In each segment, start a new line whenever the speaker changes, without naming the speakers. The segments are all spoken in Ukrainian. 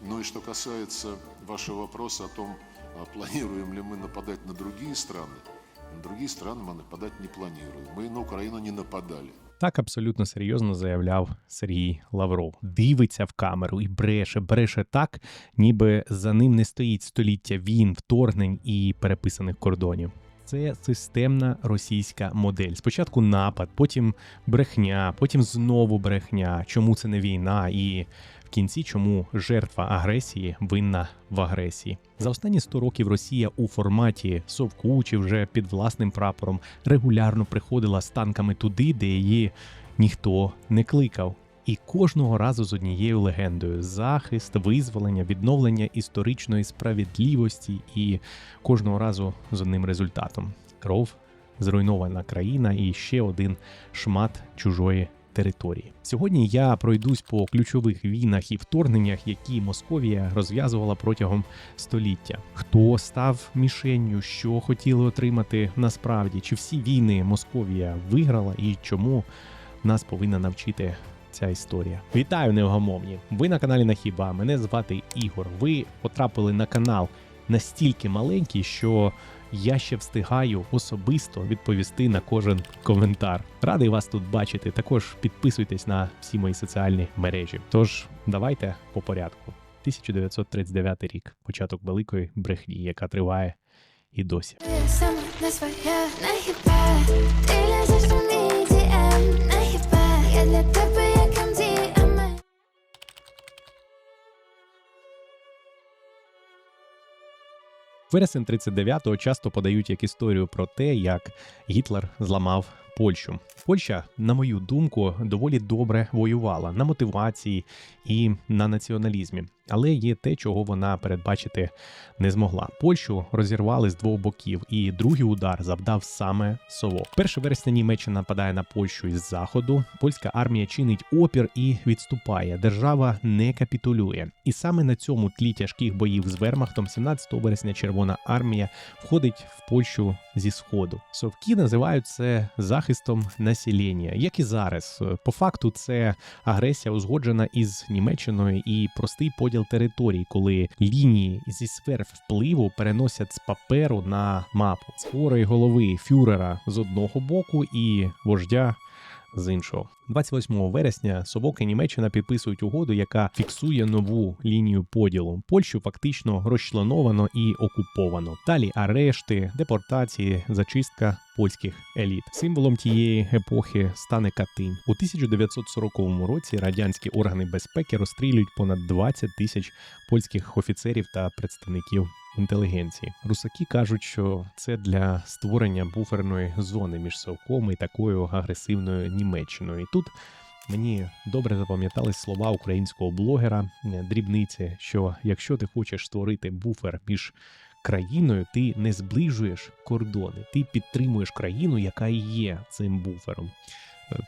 Ну и что касается вашего вопроса о том, а планируем ли мы нападать на другие страны, на другие страны мы нападать не планируем. Мы на Украину не нападали.
Так абсолютно серйозно заявляв Сергій Лавров. Дивиться в камеру і бреше, бреше так, ніби за ним не стоїть століття війн, вторгнень і переписаних кордонів. Це системна російська модель. Спочатку напад, потім брехня, потім знову брехня. Чому це не війна? І в кінці чому жертва агресії винна в агресії. За останні 100 років Росія у форматі совку чи вже під власним прапором регулярно приходила з танками туди, де її ніхто не кликав. І кожного разу з однією легендою: захист, визволення, відновлення історичної справедливості, і кожного разу з одним результатом: кров, зруйнована країна і ще один шмат чужої території. Сьогодні я пройдусь по ключових війнах і вторгненнях, які Московія розв'язувала протягом століття. Хто став мішенню, що хотіли отримати насправді, чи всі війни Московія виграла і чому нас повинна навчити ця історія. Вітаю, невгамовні! Ви на каналі Нахіба. Мене звати Ігор. Ви потрапили на канал настільки маленький, що я ще встигаю особисто відповісти на кожен коментар. Радий вас тут бачити. Також підписуйтесь на всі мої соціальні мережі. Тож давайте по порядку. 1939 рік, початок великої брехні, яка триває і досі.
Я сама не
Вересень 39-го часто подають як історію про те, як Гітлер зламав Польщу. Польща, на мою думку, доволі добре воювала на мотивації і на націоналізмі. Але є те, чого вона передбачити не змогла. Польщу розірвали з двох боків, і другий удар завдав саме Совок. 1 вересня Німеччина нападає на Польщу із заходу. Польська армія чинить опір і відступає. Держава не капітулює. І саме на цьому тлі тяжких боїв з Вермахтом 17 вересня Червона армія входить в Польщу зі сходу. Совки називають це захистом населення, як і зараз. По факту, це агресія узгоджена із Німеччиною і простий поділ територій, коли лінії зі сфер впливу переносять з паперу на мапу з хворої голови фюрера з одного боку і вождя. З іншого, 28 вересня Совок і Німеччина підписують угоду, яка фіксує нову лінію поділу. Польщу фактично розчленовано і окуповано. Далі арешти, депортації, зачистка польських еліт. Символом тієї епохи стане Катинь. У 1940 році радянські органи безпеки розстрілюють понад 20 тисяч польських офіцерів та представників інтелігенції. Русаки кажуть, що це для створення буферної зони між Совком і такою агресивною Німеччиною. І тут мені добре запам'ятались слова українського блогера е, дрібниці, що якщо ти хочеш створити буфер між країною, ти не зближуєш кордони, ти підтримуєш країну, яка є цим буфером.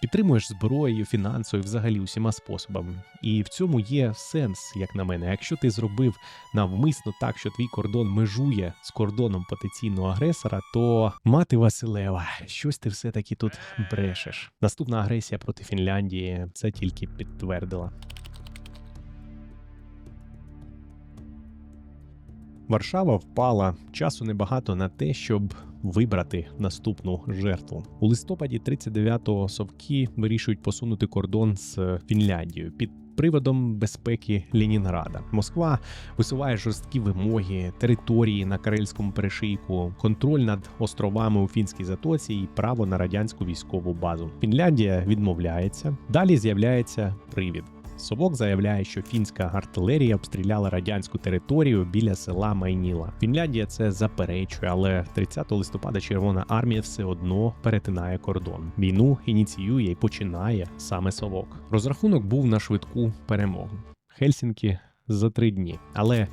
Підтримуєш зброєю, фінансою, взагалі усіма способами. І в цьому є сенс, як на мене. Якщо ти зробив навмисно так, що твій кордон межує з кордоном потенційного агресора, то мати Василева, щось ти все-таки тут брешеш. Наступна агресія проти Фінляндії це тільки підтвердила. Варшава впала часу небагато на те, щоб вибрати наступну жертву. У листопаді 39-го совки вирішують посунути кордон з Фінляндією під приводом безпеки Ленінграда. Москва висуває жорсткі вимоги, території на Карельському перешийку, контроль над островами у фінській затоці і право на радянську військову базу. Фінляндія відмовляється. Далі з'являється привід. Совок заявляє, що фінська артилерія обстріляла радянську територію біля села Майніла. Фінляндія це заперечує, але 30 листопада Червона армія все одно перетинає кордон. Війну ініціює і починає саме Совок. Розрахунок був на швидку перемогу. Хельсінкі за три дні, але.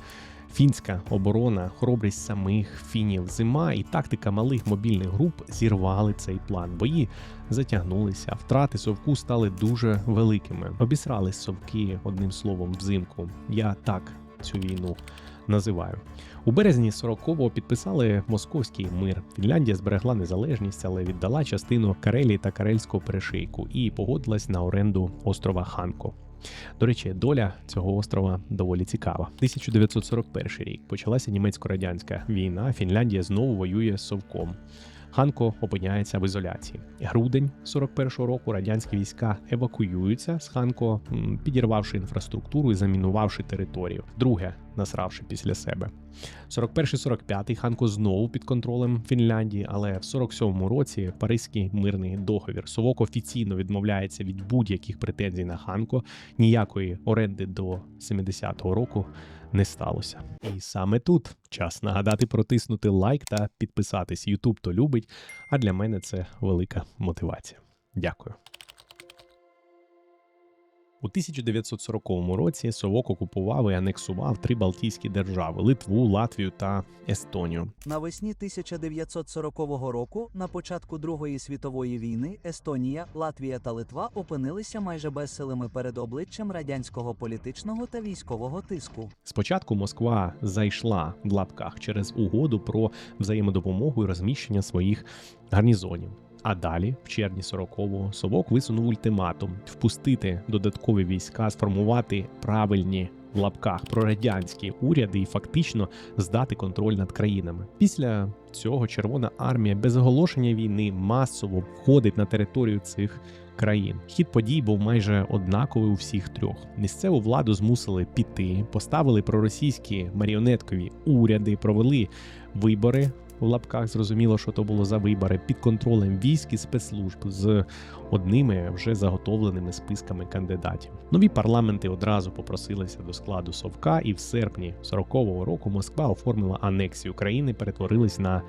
Фінська оборона, хоробрість самих фінів, зима і тактика малих мобільних груп зірвали цей план. Бої затягнулися, втрати совку стали дуже великими. Обісрались совки одним словом взимку. Я так цю війну називаю. У березні 40-го підписали московський мир. Фінляндія зберегла незалежність, але віддала частину Карелії та Карельського перешийку і погодилась на оренду острова Ханко. До речі, доля цього острова доволі цікава. 1941 рік почалася німецько-радянська війна. Фінляндія знову воює з Совком. Ханко опиняється в ізоляції. Грудень 41-го року радянські війська евакуюються з Ханко, підірвавши інфраструктуру і замінувавши територію. Друге, насравши після себе. 41-45 Ханко знову під контролем Фінляндії, але в 47-му році Паризький мирний договір. Совок офіційно відмовляється від будь-яких претензій на Ханко. Ніякої оренди до 70-го року не сталося. І саме тут час нагадати протиснути лайк та підписатись. Ютуб то любить, а для мене це велика мотивація. Дякую. У 1940 році Совок окупував і анексував три Балтійські держави Литву, Латвію та Естонію.
Навесні 1940 року, на початку Другої світової війни, Естонія, Латвія та Литва опинилися майже безсилими перед обличчям радянського політичного та військового тиску.
Спочатку Москва зайшла в лапках через угоду про взаємодопомогу і розміщення своїх гарнізонів. А далі, в червні 40-го, Совок висунув ультиматум впустити додаткові війська, сформувати правильні в лапках прорадянські уряди і фактично здати контроль над країнами. Після цього Червона армія без оголошення війни масово входить на територію цих країн. Хід подій був майже однаковий у всіх трьох. Місцеву владу змусили піти, поставили проросійські маріонеткові уряди, провели вибори. В лапках зрозуміло, що то було за вибори під контролем військ і спецслужб з одними вже заготовленими списками кандидатів. Нові парламенти одразу попросилися до складу Совка, і в серпні 40-го року Москва оформила анексію країни, перетворилась на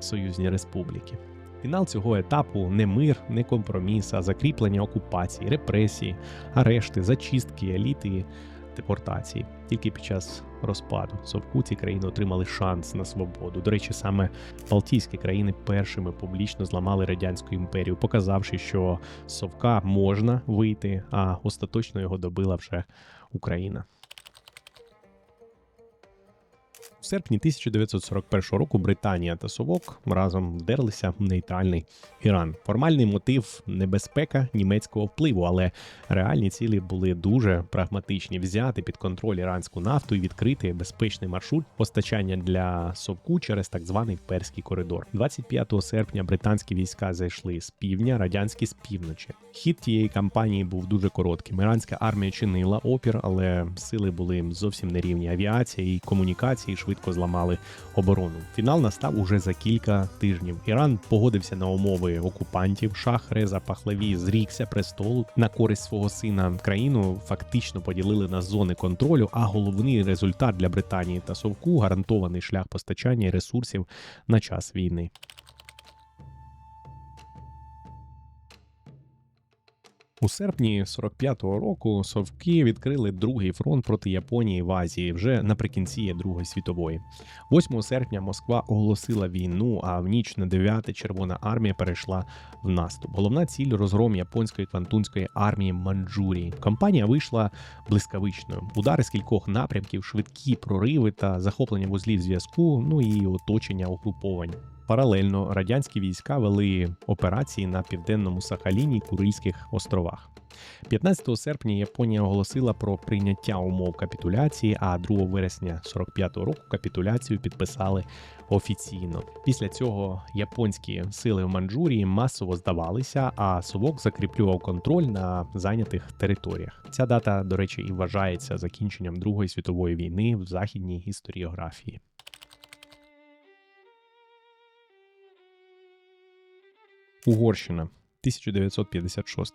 союзні республіки. Фінал цього етапу не мир, не компроміс, а закріплення окупації, репресії, арешти, зачистки, еліти, депортації. Тільки під час розпаду Совку ці країни отримали шанс на свободу. До речі, саме Балтійські країни першими публічно зламали радянську імперію, показавши, що Совка можна вийти, а остаточно його добила вже Україна. У серпні 1941 року Британія та Совок разом вдерлися в нейтральний Іран. Формальний мотив небезпека німецького впливу, але реальні цілі були дуже прагматичні: взяти під контроль іранську нафту і відкрити безпечний маршрут постачання для Совку через так званий перський коридор. 25 серпня британські війська зайшли з півдня, радянські з півночі. Хід тієї кампанії був дуже коротким. Іранська армія чинила опір, але сили були зовсім нерівні. Авіація і комунікації швидко зламали оборону. Фінал настав уже за кілька тижнів. Іран погодився на умови окупантів. Шах Реза Пахлаві зрікся престолу на користь свого сина. Країну фактично поділили на зони контролю. А головний результат для Британії та Совку гарантований шлях постачання ресурсів на час війни. У серпні 45-го року совки відкрили другий фронт проти Японії в Азії вже наприкінці Другої світової. 8 серпня Москва оголосила війну, а в ніч на 9 Червона армія перейшла в наступ. Головна ціль розгром японської квантунської армії Манчжурії. Кампанія вийшла блискавичною. Удари з кількох напрямків, швидкі прориви та захоплення вузлів зв'язку, ну і оточення угруповань. Паралельно радянські війська вели операції на південному Сахаліні і Курильських островах. 15 серпня Японія оголосила про прийняття умов капітуляції, а 2 вересня 45-го року капітуляцію підписали офіційно. Після цього японські сили в Манчжурії масово здавалися, а Совок закріплював контроль на зайнятих територіях. Ця дата, до речі, і вважається закінченням Другої світової війни в західній історіографії. Угорщина 1956.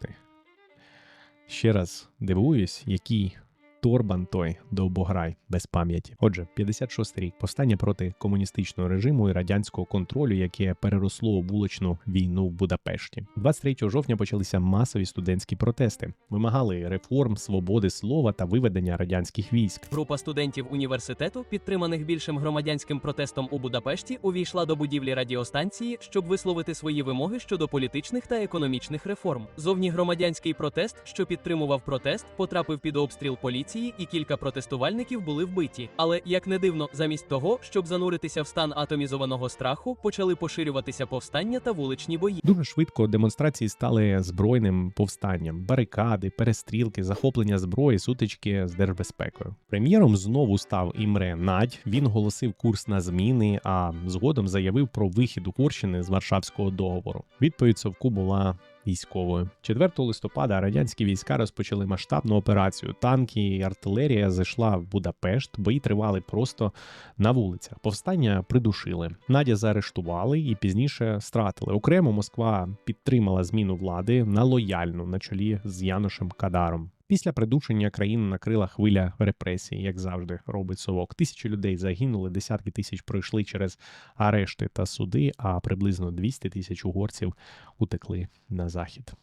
Ще раз дивуюсь, який Торбан той довбограй без пам'яті. Отже, 56 рік повстання проти комуністичного режиму і радянського контролю, яке переросло у вуличну війну в Будапешті. 23 жовтня почалися масові студентські протести. Вимагали реформ, свободи слова та виведення радянських військ.
Група студентів університету, підтриманих більшим громадянським протестом у Будапешті, увійшла до будівлі радіостанції, щоб висловити свої вимоги щодо політичних та економічних реформ. Зовні громадянський протест, що підтримував протест, потрапив під обстріл поліції демонстрації, і кілька протестувальників були вбиті. Але як не дивно, замість того, щоб зануритися в стан атомізованого страху, почали поширюватися повстання та вуличні бої.
Дуже швидко демонстрації стали збройним повстанням, барикади, перестрілки, захоплення зброї, сутички з держбезпекою. Прем'єром знову став Імре Надь. Він голосив курс на зміни, а згодом заявив про вихід Угорщини з Варшавського договору. Відповідь Совку була. Військовою 4 листопада радянські війська розпочали масштабну операцію. Танки і артилерія зайшла в Будапешт. Бої тривали просто на вулицях. Повстання придушили. Надя заарештували і пізніше стратили. Окремо Москва підтримала зміну влади на лояльну на чолі з Янушем Кадаром. Після придушення країну накрила хвиля репресій, як завжди робить совок. Тисячі людей загинули, десятки тисяч пройшли через арешти та суди, а приблизно 200 тисяч угорців утекли на захід.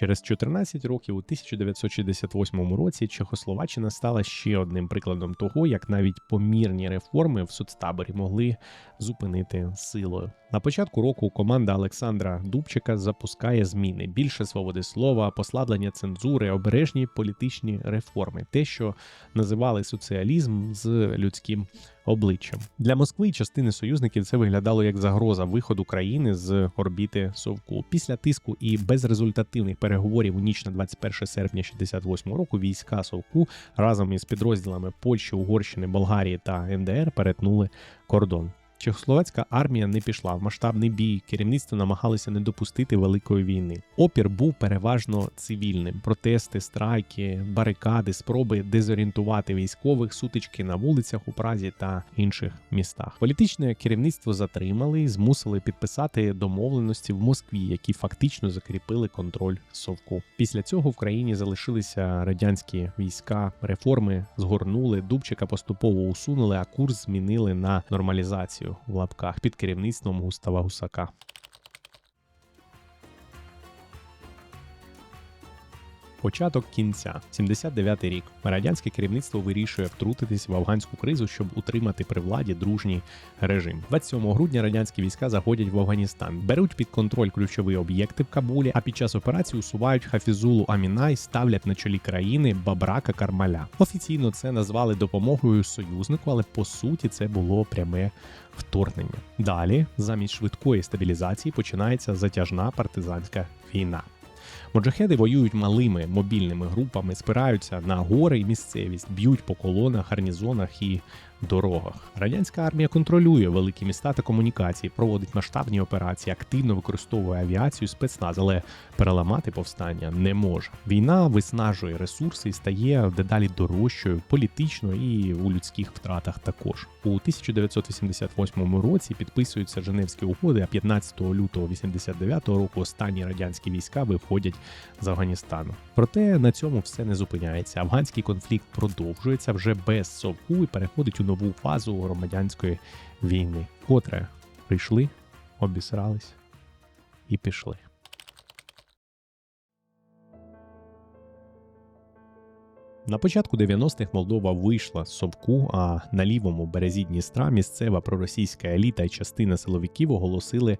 Через 14 років, у 1968 році, Чехословаччина стала ще одним прикладом того, як навіть помірні реформи в соцтаборі могли зупинити силою. На початку року команда Олександра Дубчика запускає зміни: більше свободи слова, послаблення цензури, обережні політичні реформи, те, що називали соціалізм з людським обличчям. Для Москви і частини союзників це виглядало як загроза виходу країни з орбіти Совку. Після тиску і безрезультативних переговорів у ніч на 21 серпня 68 року війська Совку разом із підрозділами Польщі, Угорщини, Болгарії та НДР перетнули кордон. Чехословацька армія не пішла в масштабний бій. Керівництво намагалося не допустити великої війни. Опір був переважно цивільним: протести, страйки, барикади, спроби дезорієнтувати військових, сутички на вулицях у Празі та інших містах. Політичне керівництво затримали і змусили підписати домовленості в Москві, які фактично закріпили контроль совку. Після цього в країні залишилися радянські війська, реформи згорнули, Дубчика поступово усунули, а курс змінили на нормалізацію в лапках під керівництвом Густава Гусака. Початок кінця 79-й рік. Радянське керівництво вирішує втрутитись в афганську кризу, щоб утримати при владі дружній режим. 27 грудня радянські війська заходять в Афганістан, беруть під контроль ключові об'єкти в Кабулі, а під час операції усувають Хафізулу Амінай, ставлять на чолі країни Бабрака Кармаля. Офіційно це назвали допомогою союзнику, але по суті це було пряме вторгнення. Далі, замість швидкої стабілізації, починається затяжна партизанська війна. Моджахеди воюють малими мобільними групами, спираються на гори і місцевість, б'ють по колонах, гарнізонах і дорогах. Радянська армія контролює великі міста та комунікації, проводить масштабні операції, активно використовує авіацію, спецназ, але переламати повстання не може. Війна виснажує ресурси і стає дедалі дорожчою політично і у людських втратах також. У 1988 році підписуються Женевські угоди, а 15 лютого 89 року останні радянські війська виходять з Афганістану. Проте на цьому все не зупиняється. Афганський конфлікт продовжується вже без совку і переходить у нову фазу громадянської війни. Котре прийшли, обісрались і пішли. На початку 90-х Молдова вийшла з Совку, а на лівому березі Дністра місцева проросійська еліта і частина силовиків оголосили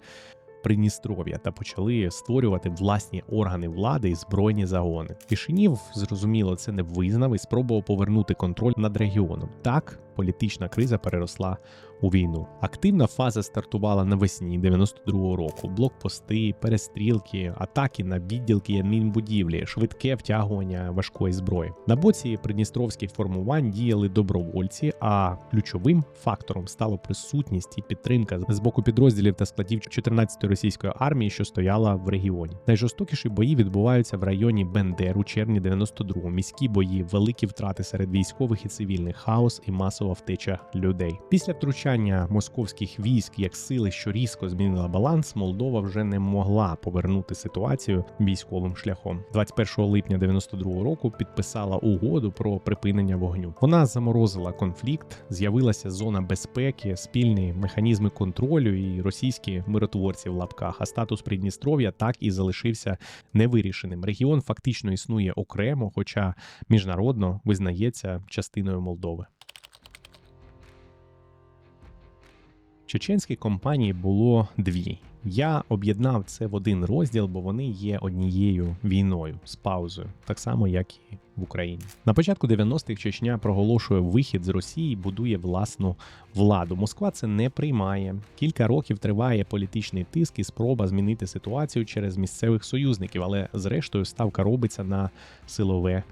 Придністров'я та почали створювати власні органи влади і збройні загони. Кишинів, зрозуміло, це не визнав і спробував повернути контроль над регіоном. Так політична криза переросла у війну. Активна фаза стартувала навесні 92-го року. Блокпости, перестрілки, атаки на відділки адмінбудівлі, швидке втягування важкої зброї. На боці придністровських формувань діяли добровольці, а ключовим фактором стала присутність і підтримка з боку підрозділів та складів 14-ї російської армії, що стояла в регіоні. Найжорстокіші бої відбуваються в районі Бендер у червні 92-го. Міські бої, великі втрати серед військових і цивільних, хаос і масова втеча людей. Після втручання московських військ як сили, що різко змінила баланс, Молдова вже не могла повернути ситуацію військовим шляхом. 21 липня 92 року підписала угоду про припинення вогню. Вона заморозила конфлікт, з'явилася зона безпеки, спільні механізми контролю і російські миротворці в лапках. А статус Придністров'я так і залишився невирішеним. Регіон фактично існує окремо, хоча міжнародно визнається частиною Молдови. Чеченських компаній було дві. Я об'єднав це в один розділ, бо вони є однією війною з паузою, так само як і в Україні. На початку 90-х Чечня проголошує вихід з Росії, будує власну владу. Москва це не приймає. Кілька років триває політичний тиск і спроба змінити ситуацію через місцевих союзників, але зрештою ставка робиться на силове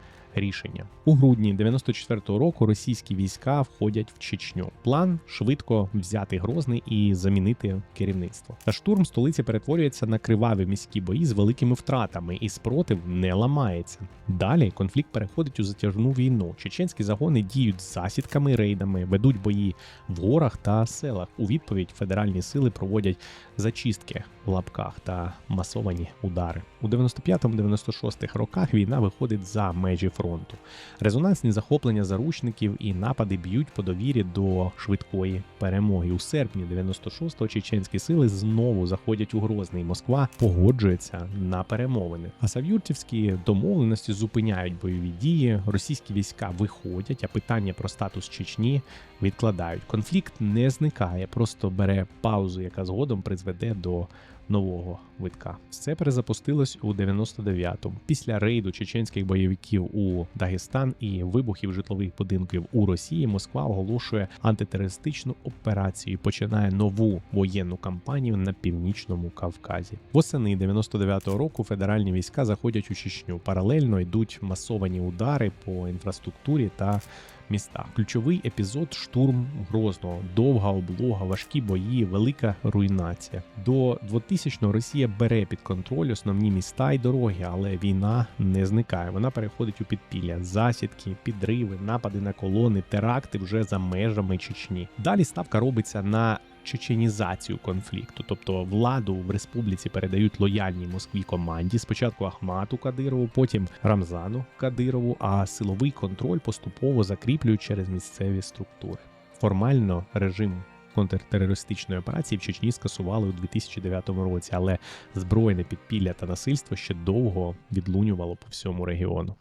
рішення. У грудні 94-го року російські війська входять в Чечню. План швидко взяти Грозний і замінити керівництво. Та штурм столиці перетворюється на криваві міські бої з великими втратами, і спротив не ламається. Далі конфлікт переходить у затяжну війну. Чеченські загони діють з засідками, рейдами, ведуть бої в горах та селах. У відповідь федеральні сили проводять зачистки в лапках та масовані удари. У 95-96 роках війна виходить за межі фронту. Резонансні захоплення заручників і напади б'ють по довірі до швидкої перемоги. У серпні 96-го чеченські сили знову заходять у Грозний. Москва погоджується на перемовини. А сав'юртівські домовленості зупиняють бойові дії. Російські війська виходять, а питання про статус Чечні відкладають. Конфлікт не зникає, просто бере паузу, яка згодом призведе до нового витка. Все перезапустилось у 99-му. Після рейду чеченських бойовиків у Дагестан і вибухів житлових будинків у Росії Москва оголошує антитерористичну операцію. і Починає нову воєнну кампанію на північному Кавказі. Восени 99-го року федеральні війська заходять у Чечню. Паралельно йдуть масовані удари по інфраструктурі та містах. Ключовий епізод штурм Грозного, довга облога, важкі бої, велика руйнація. До 2000-го Росія бере під контроль основні міста і дороги, але війна не зникає. Вона переходить у підпілля, засідки, підриви, напади на колони, теракти вже за межами Чечні. Далі ставка робиться на чеченізацію конфлікту, тобто владу в республіці передають лояльній Москві команді. Спочатку Ахмату Кадирову, потім Рамзану Кадирову, а силовий контроль поступово закріплюють через місцеві структури. Формально режим контртерористичної операції в Чечні скасували у 2009 році, але збройне підпілля та насильство ще довго відлунювало по всьому регіону.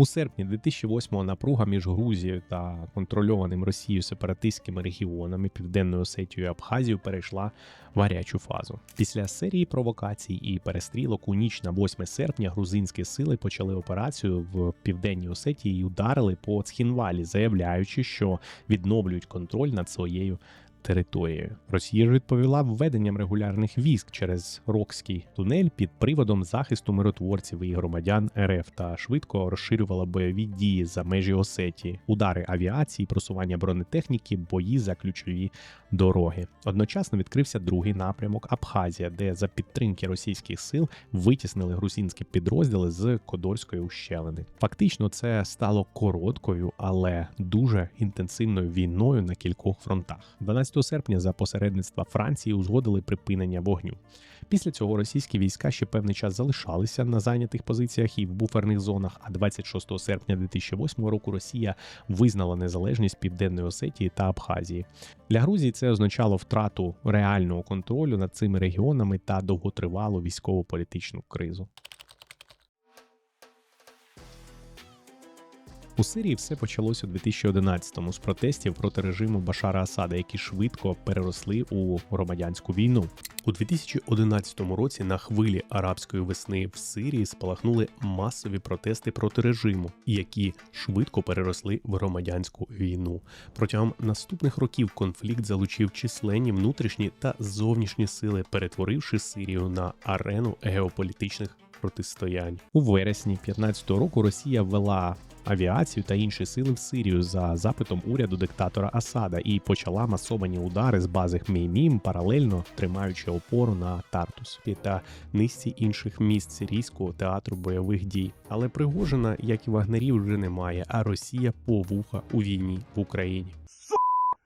У серпні 2008-го напруга між Грузією та контрольованим Росією сепаратистськими регіонами Південною Осетією і Абхазією перейшла в гарячу фазу. Після серії провокацій і перестрілок у ніч на 8 серпня грузинські сили почали операцію в південній Осетії і ударили по Цхінвалі, заявляючи, що відновлюють контроль над своєю територією. Росія ж відповіла введенням регулярних військ через Рокський тунель під приводом захисту миротворців і громадян РФ та швидко розширювала бойові дії за межі Осетії, удари авіації, просування бронетехніки, бої за ключові дороги. Одночасно відкрився другий напрямок Абхазія, де за підтримки російських сил витіснили грузинські підрозділи з Кодорської ущелини. Фактично, це стало короткою, але дуже інтенсивною війною на кількох фронтах. 12 серпня за посередництва Франції узгодили припинення вогню. Після цього російські війська ще певний час залишалися на зайнятих позиціях і в буферних зонах. А 26 серпня 2008 року Росія визнала незалежність Південної Осетії та Абхазії. Для Грузії це означало втрату реального контролю над цими регіонами та довготривалу військово-політичну кризу. У Сирії все почалось у 2011-му з протестів проти режиму Башара Асада, які швидко переросли у громадянську війну. У 2011 році на хвилі арабської весни в Сирії спалахнули масові протести проти режиму, які швидко переросли в громадянську війну. Протягом наступних років конфлікт залучив численні внутрішні та зовнішні сили, перетворивши Сирію на арену геополітичних протистоянь. У вересні 2015 року Росія ввела авіацію та інші сили в Сирію за запитом уряду диктатора Асада і почала масовані удари з бази Хмеймім, паралельно тримаючи опору на Тартус та низці інших міст сирійського театру бойових дій. Але Пригожина, як і вагнерів, вже немає, а Росія повуха у війні в Україні.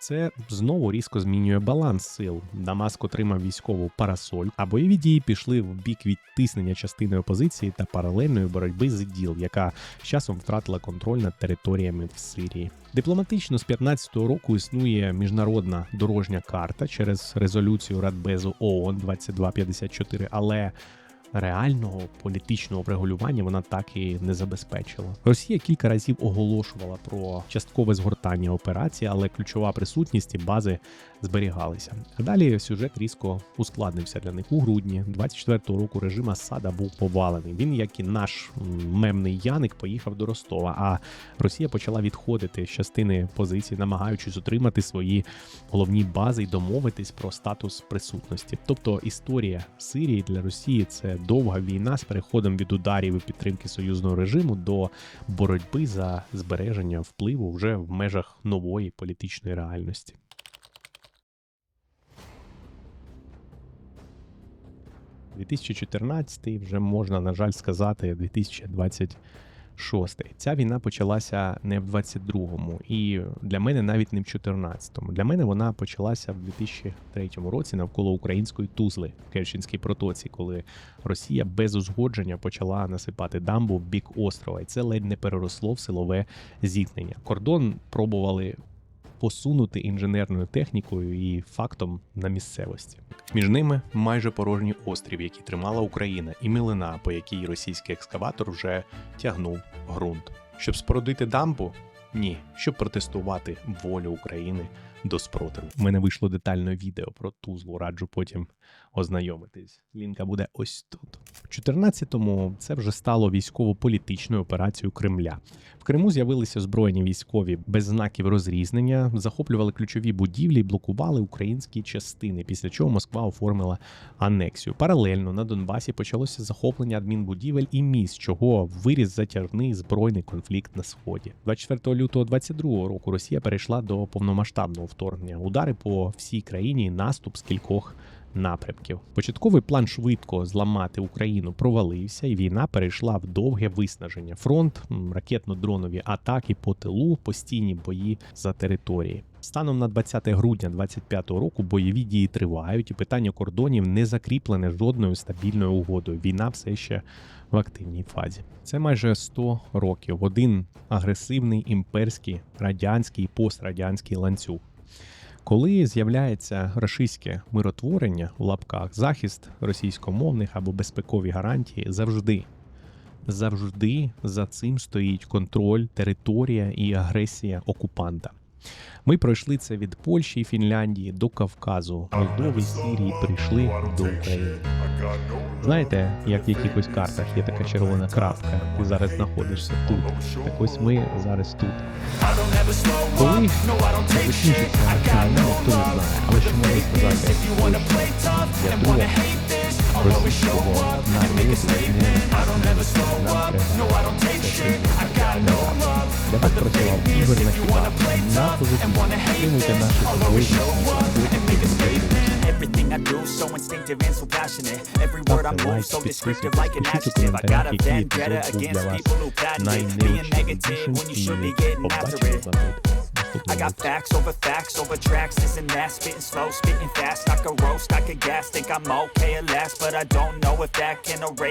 Це знову різко змінює баланс сил. Дамаск отримав військову парасоль, а бойові дії пішли в бік відтиснення частини опозиції та паралельної боротьби з іділ, яка з часом втратила контроль над територіями в Сирії. Дипломатично з 15-го року існує міжнародна дорожня карта через резолюцію Радбезу ООН 2254, але реального політичного врегулювання вона так і не забезпечила. Росія кілька разів оголошувала про часткове згортання операції, але ключова присутність і бази зберігалися. Далі сюжет різко ускладнився для них у грудні 24-го року. Режим Асада був повалений. Він, як і наш мемний Яник, поїхав до Ростова. А Росія почала відходити з частини позицій, намагаючись утримати свої головні бази і домовитись про статус присутності. Тобто історія Сирії для Росії це довга війна з переходом від ударів і підтримки союзного режиму до боротьби за збереження впливу вже в межах нової політичної реальності. – 2014 вже можна, на жаль, сказати, 2026. Ця війна почалася не в 22-му, і для мене навіть не в 14-му. Для мене вона почалася в 2003 році навколо української Тузли в Керченській протоці, коли Росія без узгодження почала насипати дамбу в бік острова, і це ледь не переросло в силове зіткнення. Кордон пробували посунути інженерною технікою і фактом на місцевості. Між ними майже порожній острів, який тримала Україна, і милина, по якій російський екскаватор вже тягнув ґрунт. Щоб спорудити дамбу? Ні, щоб протестувати волю України до спротиву. У мене вийшло детальне відео про Тузлу, раджу потім ознайомитись. Лінка буде ось тут. В 14-му це вже стало військово-політичною операцією Кремля. В Криму з'явилися збройні військові без знаків розрізнення, захоплювали ключові будівлі і блокували українські частини, після чого Москва оформила анексію. Паралельно на Донбасі почалося захоплення адмінбудівель і міст, чого виріс затяжний збройний конфлікт на сході. 24 лютого 22 року Росія перейшла до повномасштабного вторгнення. Удари по всій країні, наступ з кількох напрямків. Початковий план швидко зламати Україну провалився, і війна перейшла в довге виснаження. Фронт, ракетно-дронові атаки по тилу, постійні бої за території. Станом на 20 грудня 25 року бойові дії тривають, і питання кордонів не закріплене жодною стабільною угодою. Війна все ще в активній фазі. Це майже 100 років. Один агресивний імперський радянський і пострадянський ланцюг. Коли з'являється рашистське миротворення в лапках, захист російськомовних або безпекові гарантії завжди. Завжди за цим стоїть контроль, територія і агресія окупанта. Ми пройшли це від Польщі і Фінляндії до Кавказу, Молдови і Сирії прийшли до України. Знаєте, як в якихось картах є така червона крапка, ти зараз знаходишся тут. Так ось ми зараз тут. Коли закінчиться ніхто не знає, але що можна сказати, я думаю, російського народу не нам треба. Для вас працював Ігор Наківа на позитиві. Підтримуйте наші збройні
Everything I do, so instinctive and so passionate. Every word I
Ставте
move,
лайк,
so descriptive
підписуйтесь,
like an
пишіть у
adjective. I got
коментарях,
a
який
vendetta
епізод був
against
для вас
people who patent it. Being negative when you should be getting after
Побачимось
it. I got facts over facts over tracks, this and that. Spitting slow, spitting fast. I could roast, I could gas. Think I'm okay at last, but I don't know if that can erase.